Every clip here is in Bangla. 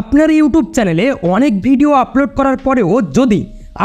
আপনার ইউটিউব চ্যানেলে অনেক ভিডিও আপলোড করার পরেও যদি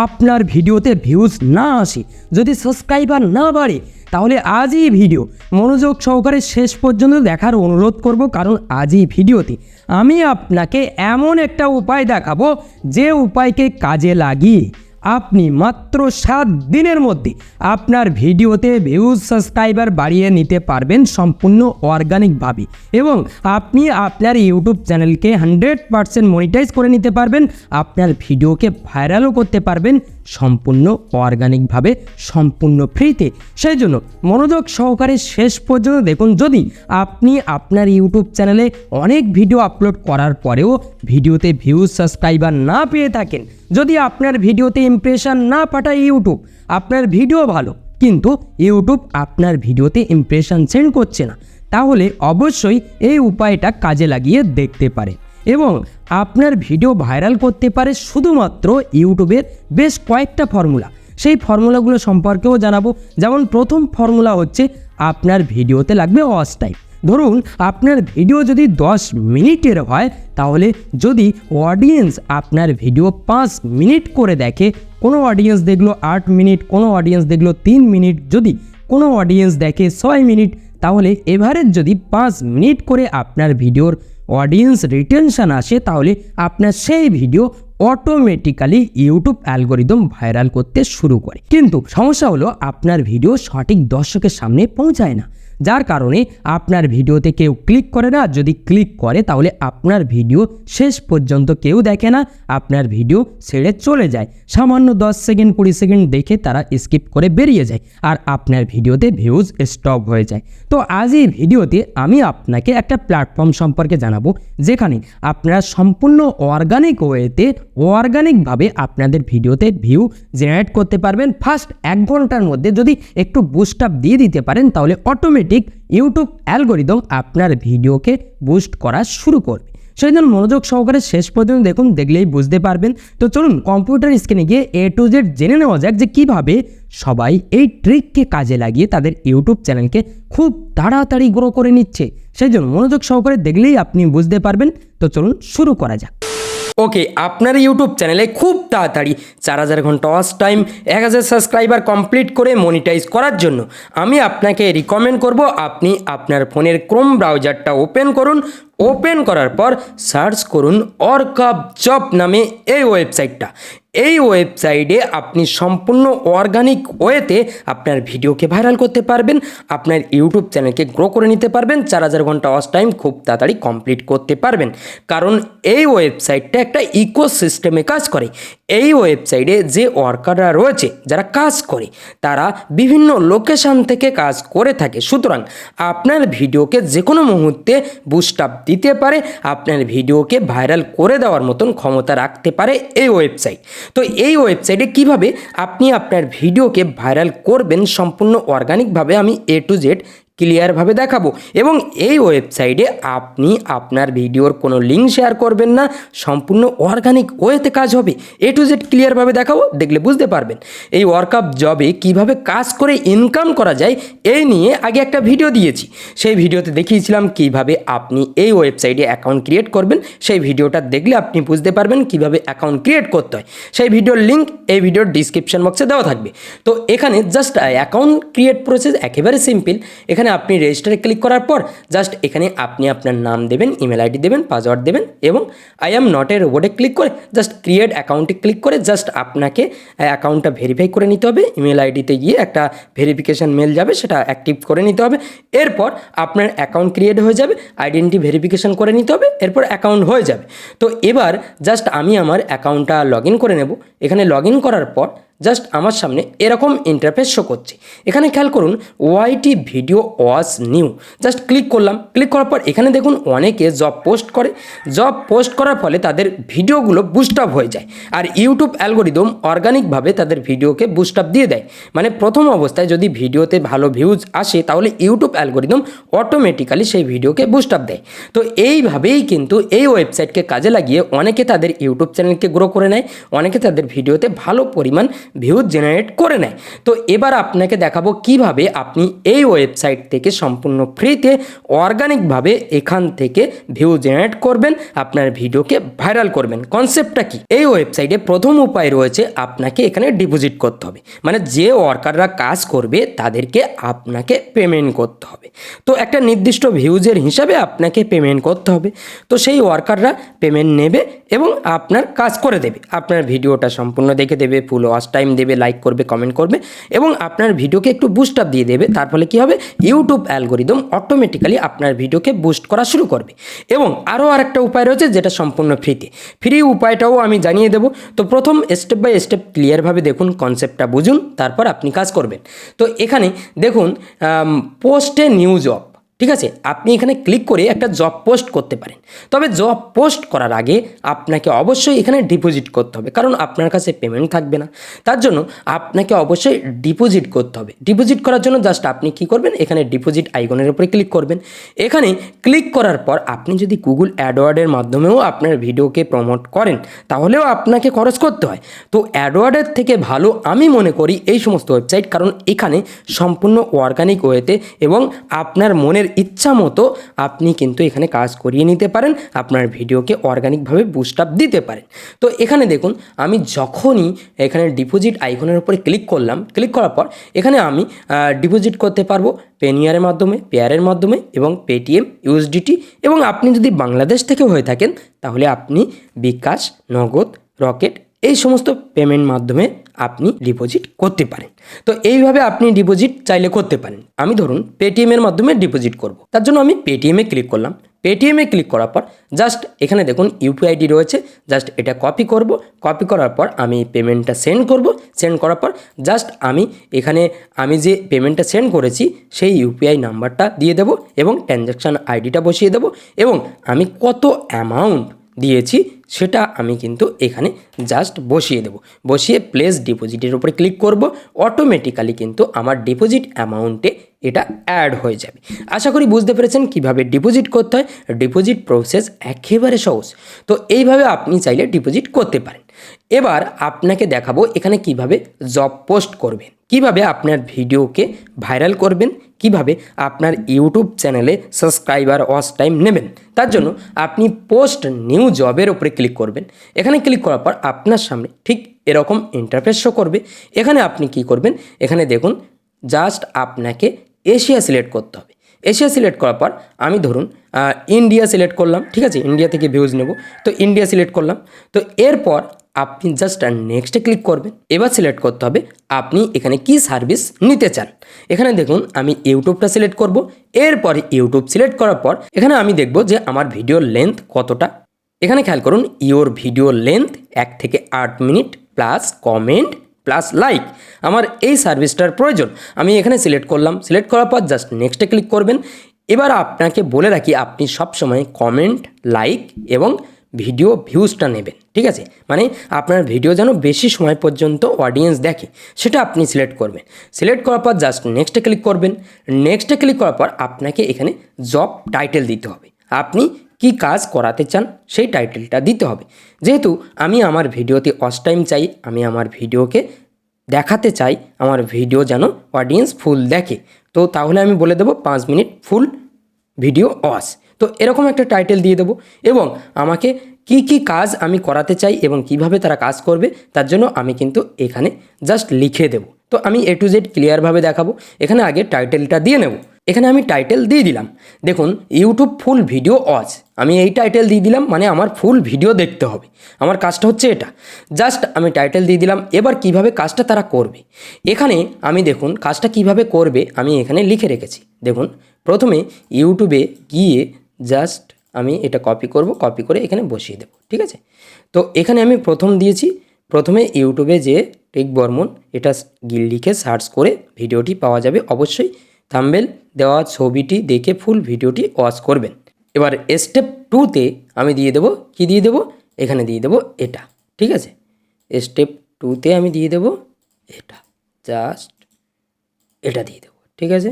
আপনার ভিডিওতে ভিউজ না আসে, যদি সাবস্ক্রাইবার না বাড়ে, তাহলে আজই ভিডিও মনোযোগ সহকারে শেষ পর্যন্ত দেখার অনুরোধ করব। কারণ আজই ভিডিওতে আমি আপনাকে এমন একটা উপায় দেখাবো যে উপায়কে কাজে লাগিয়ে আপনি মাত্র সাত দিনের মধ্যে আপনার ভিডিওতে ভিউজ সাবস্ক্রাইবার বাড়িয়ে নিতে পারবেন সম্পূর্ণ অর্গানিকভাবে এবং আপনি আপনার ইউটিউব চ্যানেলকে হান্ড্রেড পারসেন্ট মনিটাইজ করে নিতে পারবেন, আপনার ভিডিওকে ভাইরালও করতে পারবেন সম্পূর্ণ অর্গানিকভাবে সম্পূর্ণ ফ্রিতে সেই জন্য মনোযোগ সহকারে শেষ পর্যন্ত দেখুন। যদি আপনি আপনার ইউটিউব চ্যানেলে অনেক ভিডিও আপলোড করার পরেও ভিডিওতে ভিউজ সাবস্ক্রাইবার না পেয়ে থাকেন, যদি আপনার ভিডিওতে ইমপ্রেশন না পাঠায় ইউটিউব, আপনার ভিডিও ভালো, কিন্তু ইউটিউব আপনার ভিডিওতে ইমপ্রেশন সেন্ড করছে না, তাহলে অবশ্যই এই উপায়টা কাজে লাগিয়ে দেখতে পারে। এবং আপনার ভিডিও ভাইরাল করতে পারে শুধুমাত্র ইউটিউবের বেশ কয়েকটা ফর্মুলা। সেই ফর্মুলাগুলো সম্পর্কেও জানাব। যেমন প্রথম ফর্মুলা হচ্ছে আপনার ভিডিওতে লাগবে ওয়াচ টাইম ধরুন আপনার ভিডিও যদি দশ মিনিটের হয়, তাহলে যদি অডিয়েন্স আপনার ভিডিও পাঁচ মিনিট করে দেখে, কোনো অডিয়েন্স দেখল আট মিনিট, কোনো অডিয়েন্স দেখল তিন মিনিট, যদি কোনো অডিয়েন্স দেখে ছয় মিনিট, তাহলে এভারেজ যদি পাঁচ মিনিট করে আপনার ভিডিওর অডিয়েন্স রিটেনশন আসে, তাহলে আপনার সেই video automatically YouTube algorithm viral করতে শুরু করে। কিন্তু সমস্যা হলো, আপনার ভিডিও সঠিক দর্শকের সামনে পৌঁছায় না। যার কারণে আপনার ভিডিওতে কেউ ক্লিক করে না। যদি ক্লিক করে, তাহলে আপনার ভিডিও শেষ পর্যন্ত কেউ দেখে না। আপনার ভিডিও ছেড়ে চলে যায়। সামান্য দশ সেকেন্ড, কুড়ি সেকেন্ড দেখে তারা স্কিপ করে বেরিয়ে যায় আর আপনার ভিডিওতে ভিউজ স্টপ হয়ে যায়। তো আজ এই ভিডিওতে আমি আপনাকে একটা প্ল্যাটফর্ম সম্পর্কে জানাব, যেখানে আপনারা সম্পূর্ণ অর্গানিক ওয়েতে অর্গানিকভাবে আপনাদের ভিডিওতে ভিউ জেনারেট করতে পারবেন। ফার্স্ট এক ঘণ্টার মধ্যে যদি একটু বুস্ট আপ দিয়ে দিতে পারেন, তাহলে অটোমেটিক ইউটিউব অ্যালগোরিদম আপনার ভিডিওকে বুস্ট করা শুরু করবে। সেই জন্য মনোযোগ সহকারে শেষ পর্যন্ত দেখুন, দেখলেই বুঝতে পারবেন। তো চলুন কম্পিউটার স্ক্রিনে গিয়ে এ টু জেড জেনে নেওয়া যাক যে কীভাবে সবাই এই ট্রিককে কাজে লাগিয়ে তাদের ইউটিউব চ্যানেলকে খুব তাড়াতাড়ি গ্রো করে নিচ্ছে। সেই জন্য মনোযোগ সহকারে দেখলেই আপনি বুঝতে পারবেন। তো চলুন, শুরু করা যাক। ওকে, আপনার ইউটিউব চ্যানেলে খুব তাড়াতাড়ি চার হাজার ঘণ্টা ওয়াচ টাইম এক হাজার সাবস্ক্রাইবার কমপ্লিট করে মনিটাইজ করার জন্য আমি আপনাকে রিকমেন্ড করব আপনি আপনার ফোনের ক্রোম ব্রাউজারটা ওপেন করুন ওপেন করার পর সার্চ করুন অর্কাপ জব নামে এই ওয়েবসাইটটা। এই ওয়েবসাইটে আপনি সম্পূর্ণ অর্গানিক ওয়েতে আপনার ভিডিওকে ভাইরাল করতে পারবেন, আপনার ইউটিউব চ্যানেলকে গ্রো করে নিতে পারবেন, চার হাজার ঘণ্টা অস টাইম খুব তাড়াতাড়ি কমপ্লিট করতে পারবেন। কারণ এই ওয়েবসাইটটা একটা ইকোসিস্টেমে কাজ করে। এই ওয়েবসাইটে যে ওয়ার্কাররা রয়েছে, যারা কাজ করে, তারা বিভিন্ন লোকেশান থেকে কাজ করে থাকে। সুতরাং আপনার ভিডিওকে যে কোনো মুহূর্তে বুস্ট আপ দিতে পারে, আপনার ভিডিওকে ভাইরাল করে দেওয়ার মতন ক্ষমতা রাখতে পারে এই ওয়েবসাইট। তো এই ওয়েবসাইটে কীভাবে আপনি আপনার ভিডিওকে ভাইরাল করবেন, সম্পূর্ণ অর্গানিকভাবে আমি এ টু জেড ক্লিয়ারভাবে দেখাবো। এবং এই ওয়েবসাইটে আপনি আপনার ভিডিওর কোনো লিঙ্ক শেয়ার করবেন না, সম্পূর্ণ অর্গানিক ওয়েতে কাজ হবে। এ টু জেড ক্লিয়ারভাবে দেখাবো, দেখলে বুঝতে পারবেন। এই ওয়ার্কআপ জবে কীভাবে কাজ করে ইনকাম করা যায়, এই নিয়ে আগে একটা ভিডিও দিয়েছি। সেই ভিডিওতে দেখিয়েছিলাম কীভাবে আপনি এই ওয়েবসাইটে অ্যাকাউন্ট ক্রিয়েট করবেন। সেই ভিডিওটা দেখলে আপনি বুঝতে পারবেন কীভাবে অ্যাকাউন্ট ক্রিয়েট করতে হয়। সেই ভিডিওর লিঙ্ক এই ভিডিওর ডিসক্রিপশন বক্সে দেওয়া থাকবে। তো এখানে জাস্ট অ্যাকাউন্ট ক্রিয়েট প্রসেস একেবারে সিম্পল এখানে আপনি রেজিস্টারে ক্লিক করার পর জাস্ট এখানে আপনি আপনার নাম দেবেন ইমেল আইডি দেবেন পাসওয়ার্ড দেবেন এবং আই অ্যাম নট এর রোবটে ক্লিক করে জাস্ট ক্রিয়েট অ্যাকাউন্টে ক্লিক করে জাস্ট আপনাকে অ্যাকাউন্টটা ভেরিফাই করে নিতে হবে। ইমেল আইডিতে গিয়ে একটা ভেরিফিকেশান মেল যাবে, সেটা অ্যাক্টিভ করে নিতে হবে। এরপর আপনার অ্যাকাউন্ট ক্রিয়েট হয়ে যাবে আইডেন্টি ভেরিফিকেশান করে নিতে হবে, এরপর অ্যাকাউন্ট হয়ে যাবে। তো এবার জাস্ট আমি আমার অ্যাকাউন্টটা লগ করে নেব। এখানে লগ করার পর জাস্ট আমার সামনে এরকম ইন্টারফেস শো করছে। এখানে খেয়াল করুন YT video was new just click করলাম ক্লিক করার পর এখানে দেখুন অনেকে জব পোস্ট করে। জব পোস্ট করার ফলে তাদের ভিডিওগুলো বুস্ট আপ হয়ে যায়। আর ইউটিউব অ্যালগোরিদম অর্গানিকভাবে তাদের ভিডিওকে বুস্ট আপ দিয়ে দেয়। মানে প্রথম অবস্থায় যদি ভিডিওতে ভালো ভিউজ আসে, তাহলে ইউটিউব অ্যালগোরিদম অটোমেটিক্যালি সেই ভিডিওকে বুস্ট আপ দেয়। তো এইভাবেই কিন্তু এই ওয়েবসাইটকে কাজে লাগিয়ে অনেকে তাদের ইউটিউব চ্যানেলকে গ্রো করে নেয়। অনেকে তাদের ভিডিওতে ভালো পরিমাণ ভিউজ জেনারেট করে নেয়। তো এবার আপনাকে দেখাবো কীভাবে আপনি এই ওয়েবসাইট থেকে সম্পূর্ণ ফ্রিতে অর্গানিকভাবে এখান থেকে ভিউ জেনারেট করবেন, আপনার ভিডিওকে ভাইরাল করবেন। কনসেপ্টটা কি? এই ওয়েবসাইটে প্রথম উপায় রয়েছে আপনাকে এখানে ডিপোজিট করতে হবে। মানে যে ওয়ার্কাররা কাজ করবে, তাদেরকে আপনাকে পেমেন্ট করতে হবে। তো একটা নির্দিষ্ট ভিউজের হিসাবে আপনাকে পেমেন্ট করতে হবে। তো সেই ওয়ার্কাররা পেমেন্ট নেবে এবং আপনার কাজ করে দেবে। আপনার ভিডিওটা সম্পূর্ণ দেখে দেবে ফুল টাইম দেবে লাইক করবে কমেন্ট করবে এবং আপনার ভিডিওকে একটু বুস্ট আপ দিয়ে দেবে। তার ফলে কী হবে? ইউটিউব অ্যালগোরিদম অটোমেটিক্যালি আপনার ভিডিওকে বুস্ট করা শুরু করবে। এবং আরও আরেকটা উপায় রয়েছে যেটা সম্পূর্ণ ফ্রিতে ফ্রি উপায়টাও আমি জানিয়ে দেবো। তো প্রথম স্টেপ বাই স্টেপ ক্লিয়ারভাবে দেখুন কনসেপ্টটা বুঝুন, তারপর আপনি কাজ করবেন। তো এখানে দেখুন পোস্টে নিউ জব ঠিক আছে? আপনি এখানে ক্লিক করে একটা জব পোস্ট করতে পারেন। তবে জব পোস্ট করার আগে আপনাকে অবশ্যই এখানে ডিপোজিট করতে হবে। কারণ আপনার কাছে পেমেন্ট থাকবে না। তার জন্য আপনাকে অবশ্যই ডিপোজিট করতে হবে। ডিপোজিট করার জন্য জাস্ট আপনি কি করবেন? এখানে ডিপোজিট আইকনের উপরে ক্লিক করবেন। এখানে ক্লিক করার পর আপনি যদি গুগল অ্যাডওয়ার্ডের মাধ্যমেও আপনার ভিডিওকে প্রমোট করেন, তাহলেও আপনাকে খরচ করতে হয়। তো অ্যাডওয়ার্ডের থেকে ভালো আমি মনে করি এই সমস্ত ওয়েবসাইট কারণ এখানে সম্পূর্ণ অর্গানিক ওয়েতে এবং আপনার মনের ইচ্ছা মতো আপনি কিন্তু এখানে কাজ করিয়ে নিতে পারেন, আপনার ভিডিওকে অর্গানিকভাবে বুস্ট আপ দিতে পারেন। তো এখানে দেখুন, আমি যখনই এখানে ডিপোজিট আইকনের উপরে ক্লিক করলাম ক্লিক করার পর এখানে আমি ডিপোজিট করতে পারব পেনিয়ারের মাধ্যমে পেয়ারের মাধ্যমে এবং পেটিএম ইউএসডিটি এবং আপনি যদি বাংলাদেশ থেকে হয়ে থাকেন, তাহলে আপনি বিকাশ, নগদ, রকেট এই সমস্ত পেমেন্ট মাধ্যমে আপনি ডিপোজিট করতে পারেন। তো এইভাবে আপনি ডিপোজিট চাইলে করতে পারেন। আমি ধরুন পেটিএমের মাধ্যমে ডিপোজিট করব। তার জন্য আমি পেটিএমে ক্লিক করলাম। পেটিএমে ক্লিক করার পর জাস্ট এখানে দেখুন ইউপিআইডি রয়েছে। জাস্ট এটা কপি করব। কপি করার পর আমি পেমেন্টটা সেন্ড করব। সেন্ড করার পর জাস্ট আমি এখানে আমি যে পেমেন্টটা সেন্ড করেছি সেই ইউপিআই নাম্বারটা দিয়ে দেবো এবং ট্রানজ্যাকশান আইডিটা বসিয়ে দেবো এবং আমি কত অ্যামাউন্ট দিয়েছি, সেটা আমি কিন্তু এখানে জাস্ট বসিয়ে দেবো। বসিয়ে প্লেস ডিপোজিটের উপরে ক্লিক করব অটোমেটিক্যালি কিন্তু আমার ডিপোজিট অ্যামাউন্টে এটা অ্যাড হয়ে যাবে। আশা করি বুঝতে পেরেছেন কীভাবে ডিপোজিট করতে হয়। ডিপোজিট প্রসেস একেবারে সহজ। তো এইভাবে আপনি চাইলে ডিপোজিট করতে পারেন। এবার আপনাকে দেখাবো এখানে কীভাবে জব পোস্ট করবেন। কীভাবে আপনার ভিডিওকে ভাইরাল করবেন কীভাবে আপনার ইউটিউব চ্যানেলে সাবস্ক্রাইবার ওয়াচ টাইম নেবেন? তার জন্য আপনি পোস্ট নিউ জবের উপরে ক্লিক করবেন। এখানে ক্লিক করার পর আপনার সামনে ঠিক এরকম ইন্টারফেস শো করবে। এখানে আপনি কি করবেন? এখানে দেখুন জাস্ট আপনাকে এশিয়া সিলেক্ট করতে হবে। এশিয়া সিলেক্ট করার পর আমি ধরুন ইন্ডিয়া সিলেক্ট করলাম। ঠিক আছে? ইন্ডিয়া থেকে ভিউজ নেব। তো ইন্ডিয়া সিলেক্ট করলাম। তো এরপর আপনি জাস্ট নেক্সটে ক্লিক করবেন। এবার সিলেক্ট করতে হবে, আপনি এখানে কি সার্ভিস নিতে চান? এখানে দেখুন, আমি ইউটিউবটা সিলেক্ট করব। এরপর ইউটিউব সিলেক্ট করার পর, এখানে আমি দেখব যে আমার ভিডিওর লেন্থ কতটা। এখানে খেয়াল করুন ইওর ভিডিও লেন্থ এক থেকে আট minute plus comment plus like আমার এই সার্ভিসটার প্রয়োজন। আমি এখানে সিলেক্ট করলাম। সিলেক্ট করার পর জাস্ট নেক্সটে ক্লিক করবেন। এবার আপনাকে বলে রাখি, আপনি সবসময় কমেন্ট লাইক এবং ভিডিও ভিউজটা নেবেন, ঠিক আছে? মানে আপনার ভিডিও যেন বেশি সময় পর্যন্ত অডিয়েন্স দেখে, সেটা আপনি সিলেক্ট করবেন। সিলেক্ট করার পর জাস্ট নেক্সটে ক্লিক করবেন। নেক্সটে ক্লিক করার পর আপনাকে এখানে জব টাইটেল দিতে হবে। আপনি কি কাজ করাতে চান, সেই টাইটেলটা দিতে হবে। যেহেতু আমি আমার ভিডিওতে অস টাইম চাই, আমি আমার ভিডিওকে দেখাতে চাই, আমার ভিডিও যেন অডিয়েন্স ফুল দেখে, তো তাহলে আমি বলে দেবো পাঁচ মিনিট ফুল ভিডিও অস তো এরকম একটা টাইটেল দিয়ে দেবো এবং আমাকে কি কি কাজ আমি করাতে চাই এবং কীভাবে তারা কাজ করবে, তার জন্য আমি কিন্তু এখানে জাস্ট লিখে দেবো। তো আমি এ টু জেড ক্লিয়ারভাবে দেখাবো। এখানে আগে টাইটেলটা দিয়ে নেব। এখানে আমি টাইটেল দিয়ে দিলাম। দেখুন ইউটিউব ফুল ভিডিও ওয়াচ আমি এই টাইটেল দিয়ে দিলাম মানে আমার ফুল ভিডিও দেখতে হবে। আমার কাজটা হচ্ছে এটা। জাস্ট আমি টাইটেল দিয়ে দিলাম, এবার কীভাবে কাজটা তারা করবে। এখানে আমি দেখুন, কাজটা কীভাবে করবে, আমি এখানে লিখে রেখেছি। দেখুন, প্রথমে ইউটিউবে গিয়ে জাস্ট আমি এটা কপি করব কপি করে এখানে বসিয়ে দেবো, ঠিক আছে? তো এখানে আমি প্রথম দিয়েছি, প্রথমে ইউটিউবে যে টেক বর্মন, এটা গিল লিখে সার্চ করে ভিডিওটি পাওয়া যাবে, অবশ্যই থাম্বেল দেওয়া ছবিটি দেখে ফুল ভিডিওটি ওয়াচ করবেন। এবার স্টেপ টুতে আমি দিয়ে দেবো, কি দিয়ে দেবো? এখানে দিয়ে দেবো এটা, ঠিক আছে? স্টেপ টুতে আমি দিয়ে দেবো এটা জাস্ট এটা দিয়ে দেবো, ঠিক আছে?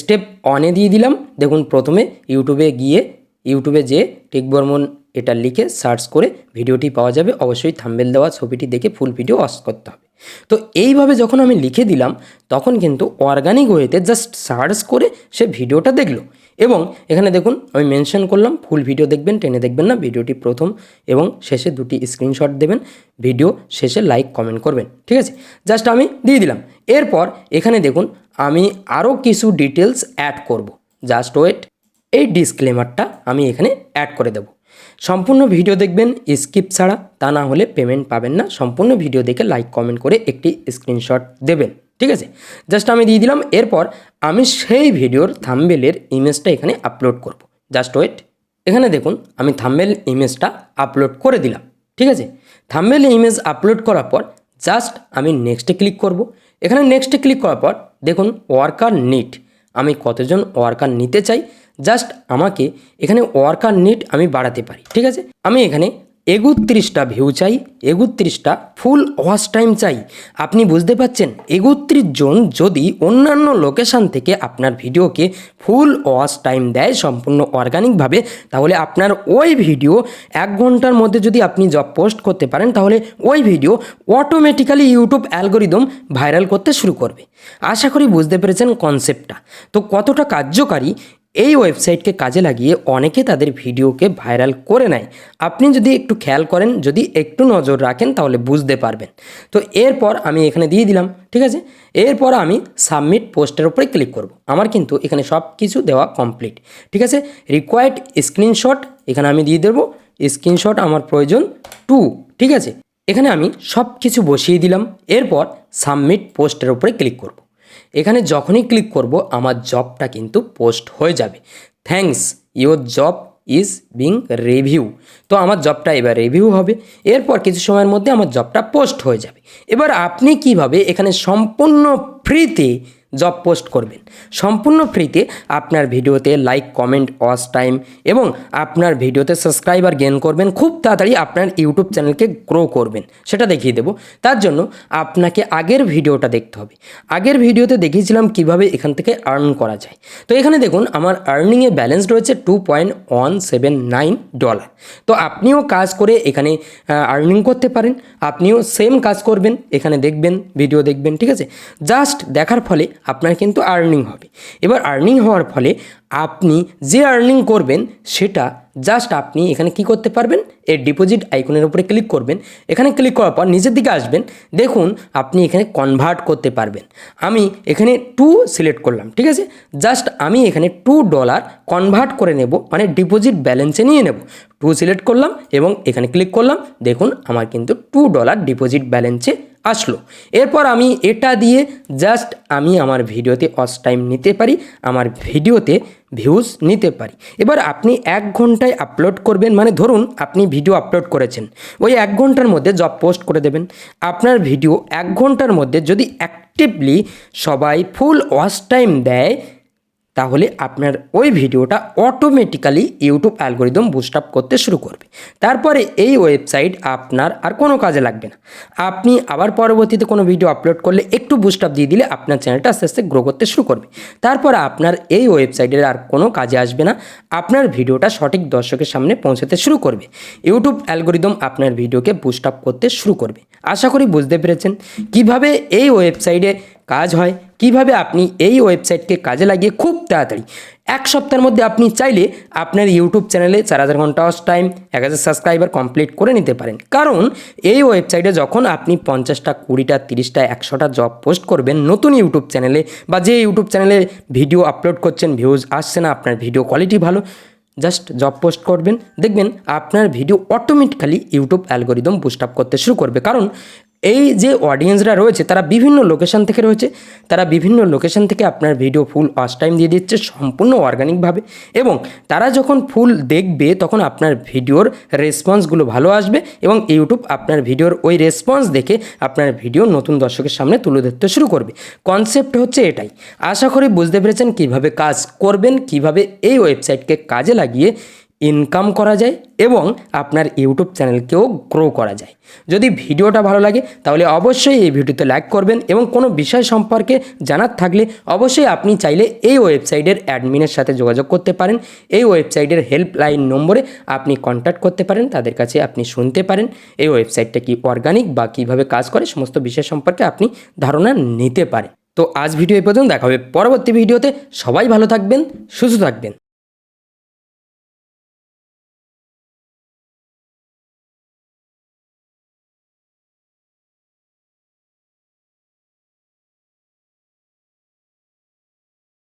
স্টেপ অনে দিয়ে দিলাম। দেখুন, প্রথমে ইউটিউবে গিয়ে ইউটিউবে যে টেক বর্মন এটা লিখে সার্চ করে ভিডিওটি পাওয়া যাবে, অবশ্যই থাম্বেল দেওয়া ছবিটি দেখে ফুল ভিডিও ওয়াচ করতে হবে। তো এইভাবে যখন আমি লিখে দিলাম, তখন কিন্তু অর্গানিক ওয়েতে জাস্ট সার্চ করে সে ভিডিওটা দেখল। এবং এখানে দেখুন, আমি মেনশন করলাম ফুল ভিডিও দেখবেন, টেনে দেখবেন না, ভিডিওটি প্রথম এবং শেষে দুটি স্ক্রিনশট দেবেন ভিডিও শেষে লাইক কমেন্ট করবেন, ঠিক আছে? জাস্ট আমি দিয়ে দিলাম। এরপর এখানে দেখুন, আমি আরও কিছু ডিটেলস অ্যাড করব। জাস্ট ওয়েট এই ডিসক্লেমারটা আমি এখানে অ্যাড করে দেব। সম্পূর্ণ ভিডিও দেখবেন স্কিপ ছাড়া, তা না হলে পেমেন্ট পাবেন না। সম্পূর্ণ ভিডিও দেখে লাইক কমেন্ট করে একটি স্ক্রিনশট দেবেন। ঠিক আছে? জাস্ট আমি দিয়ে দিলাম, এরপর আমি সেই ভিডিওর থাম্বেলের ইমেজটা এখানে আপলোড করব। জাস্ট ওয়েট এখানে দেখুন, আমি থাম্বেল ইমেজটা আপলোড করে দিলাম। ঠিক আছে? থাম্বেল ইমেজ আপলোড করার পর জাস্ট আমি নেক্সটে ক্লিক করব। এখানে নেক্সটে ক্লিক করার পর দেখুন ওয়ার্কার নিট আমি কতজন ওয়ার্কার নিতে চাই? জাস্ট আমাকে এখানে ওয়ার্কার নিট আমি বাড়াতে পারি। ঠিক আছে? আমি এখানে একত্রিশটা ভিউ চাই, একত্রিশটা ফুল ওয়াচ টাইম চাই। আপনি বুঝতে পাচ্ছেন একত্রিশ জন যদি অন্যান্য লোকেশান থেকে আপনার ভিডিওকে ফুল ওয়াচ টাইম দেয়, সম্পূর্ণ অর্গানিকভাবে তাহলে আপনার ওই ভিডিও এক ঘণ্টার মধ্যে যদি আপনি জব পোস্ট করতে পারেন, তাহলে ওই video automatically YouTube algorithm viral করতে শুরু করবে। আশা করি বুঝতে পেরেছেন কনসেপ্টটা তো কতটা কার্যকারী এই ওয়েবসাইটকে কাজে লাগিয়ে অনেকে তাদের ভিডিওকে ভাইরাল করে নেয়। আপনি যদি একটু খেয়াল করেন, যদি একটু নজর রাখেন, তাহলে বুঝতে পারবেন। তো এরপর আমি এখানে দিয়ে দিলাম, ঠিক আছে? এরপর আমি সাবমিট পোস্টের উপরে ক্লিক করব। আমার কিন্তু এখানে সব কিছু দেওয়া কমপ্লিট, ঠিক আছে? রিকোয়ার্ড স্ক্রিনশট, এখানে আমি দিয়ে দেবো। স্ক্রিনশট আমার প্রয়োজন টু, ঠিক আছে? এখানে আমি সব কিছু বসিয়ে দিলাম। এরপর সাবমিট পোস্টের উপরে ক্লিক করব। এখানে যখনই ক্লিক করব, আমার জবটা কিন্তু পোস্ট হয়ে যাবে। Thanks your job is being review তো আমার জবটা এবার রিভিউ হবে। এরপর কিছু সময়ের মধ্যে আমার জবটা পোস্ট হয়ে যাবে। এবার আপনি কীভাবে এখানে সম্পূর্ণ ফ্রিতে জব পোস্ট করবেন। সম্পূর্ণ ফ্রিতে আপনার ভিডিওতে লাইক কমেন্ট ওয়াচ টাইম এবং আপনার ভিডিওতে সাবস্ক্রাইবার গেন করবেন, খুব তাড়াতাড়ি আপনার ইউটিউব চ্যানেলকে গ্রো করবেন। সেটা দেখিয়ে দেবো। তার জন্য আপনাকে আগের ভিডিওটা দেখতে হবে। আগের ভিডিওতে দেখিয়েছিলাম কীভাবে এখান থেকে আর্ন করা যায়। তো এখানে দেখুন, আমার আর্নিংয়ে ব্যালেন্স রয়েছে two point one seven nine dollar তো আপনিও কাজ করে এখানে আর্নিং করতে পারেন। আপনিও সেম কাজ করবেন। এখানে দেখবেন ভিডিও দেখবেন, ঠিক আছে? জাস্ট দেখার ফলে আপনার কিন্তু আর্নিং হবে। এবার আর্নিং হওয়ার ফলে আপনি যে আর্নিং করবেন সেটা জাস্ট আপনি এখানে কি করতে পারবেন? এই ডিপোজিট আইকনের উপরে ক্লিক করবেন। এখানে ক্লিক করার পর নিজের দিকে আসবেন। দেখুন, আপনি এখানে কনভার্ট করতে পারবেন। আমি এখানে টু সিলেক্ট করলাম, ঠিক আছে? জাস্ট আমি এখানে টু ডলার কনভার্ট করে নেব মানে ডিপোজিট ব্যালেন্সে নিয়ে নেব। টু সিলেক্ট করলাম এবং এখানে ক্লিক করলাম। দেখুন, আমার কিন্তু টু ডলার ডিপোজিট ব্যালেন্সে আসলো। এরপর আমি এটা দিয়ে জাস্ট আমি আমার ভিডিওতে অস টাইম নিতে পারি। আমার ভিডিওতে ভিউজ নিতে পারি। এবার আপনি এক ঘন্টায় আপলোড করবেন মানে ধরুন আপনি ভিডিও আপলোড করেছেন। ওই এক ঘণ্টার মধ্যে জব পোস্ট করে দেবেন। আপনার ভিডিও এক ঘণ্টার মধ্যে যদি অ্যাক্টিভলি সবাই ফুল ওয়াচ টাইম দেয় তাহলে আপনার ওই ভিডিওটা automatically YouTube algorithm boost up করতে শুরু করবে। তারপরে এই ওয়েবসাইট আপনার আর কোনো কাজে লাগবে না। আপনি আবার পরবর্তীতে কোনো ভিডিও আপলোড করলে একটু বুস্ট আপ দিয়ে দিলে আপনার চ্যানেলটা আস্তে আস্তে গ্রো করতে শুরু করবে। তারপর আপনার এই ওয়েবসাইটের আর কোনো কাজে আসবে না। আপনার ভিডিওটা সঠিক দর্শকের সামনে পৌঁছাতে শুরু করবে। ইউটিউব অ্যালগোরিদম আপনার ভিডিওকে বুস্ট আপ করতে শুরু করবে। আশা করি বুঝতে পেরেছেন। কীভাবে এই ওয়েবসাইটে কাজ হয়, কীভাবে আপনি এই ওয়েবসাইটকে কাজে লাগিয়ে খুব তাড়াতাড়ি, এক সপ্তাহের মধ্যে আপনি চাইলে আপনার ইউটিউব চ্যানেলে চার হাজার ঘণ্টা অস টাইম এক হাজার সাবস্ক্রাইবার কমপ্লিট করে নিতে পারেন। কারণ এই ওয়েবসাইটে যখন আপনি পঞ্চাশটা, কুড়িটা, তিরিশটা, একশোটা জব পোস্ট করবেন, নতুন ইউটিউব চ্যানেলে বা যে ইউটিউব চ্যানেলে ভিডিও আপলোড করছেন ভিউজ আসছে না, আপনার ভিডিও কোয়ালিটি ভালো জাস্ট জব পোস্ট করবেন, দেখবেন আপনার video automatically YouTube algorithm boost up করতে শুরু করবে। কারণ এই যে অডিয়েন্সরা রয়েছে, তারা বিভিন্ন লোকেশন থেকে রয়েছে, তারা বিভিন্ন লোকেশন থেকে আপনার ভিডিও ফুল ওয়াচ টাইম দিয়ে দিচ্ছে সম্পূর্ণ অর্গানিকভাবে এবং তারা যখন ফুল দেখবে, তখন আপনার ভিডিওর রেসপন্সগুলো ভালো আসবে এবং ইউটিউব আপনার ভিডিওর ওই রেসপন্স দেখে আপনার ভিডিও নতুন দর্শকের সামনে তুলে ধরতে শুরু করবে। কনসেপ্ট হচ্ছে এটাই। আশা করি বুঝতে পেরেছেন কীভাবে কাজ করবেন, কীভাবে এই ওয়েবসাইটকে কাজে লাগিয়ে ইনকাম করা যায় এবং আপনার ইউটিউব চ্যানেলকেও গ্রো করা যায়। যদি ভিডিওটা ভালো লাগে, তাহলে অবশ্যই এই ভিডিওতে লাইক করবেন এবং কোনো বিষয় সম্পর্কে জানার থাকলে অবশ্যই আপনি চাইলে এই ওয়েবসাইটের অ্যাডমিনের সাথে যোগাযোগ করতে পারেন। এই ওয়েবসাইটের হেল্পলাইন নম্বরে আপনি কন্ট্যাক্ট করতে পারেন, তাদের কাছে আপনি শুনতে পারেন। এই ওয়েবসাইটটা কি অর্গানিক বা কীভাবে কাজ করে, সমস্ত বিষয় সম্পর্কে আপনি ধারণা নিতে পারেন। তো আজ ভিডিও এই পর্যন্ত দেখা হবে। পরবর্তী ভিডিওতে সবাই ভালো থাকবেন, সুস্থ থাকবেন।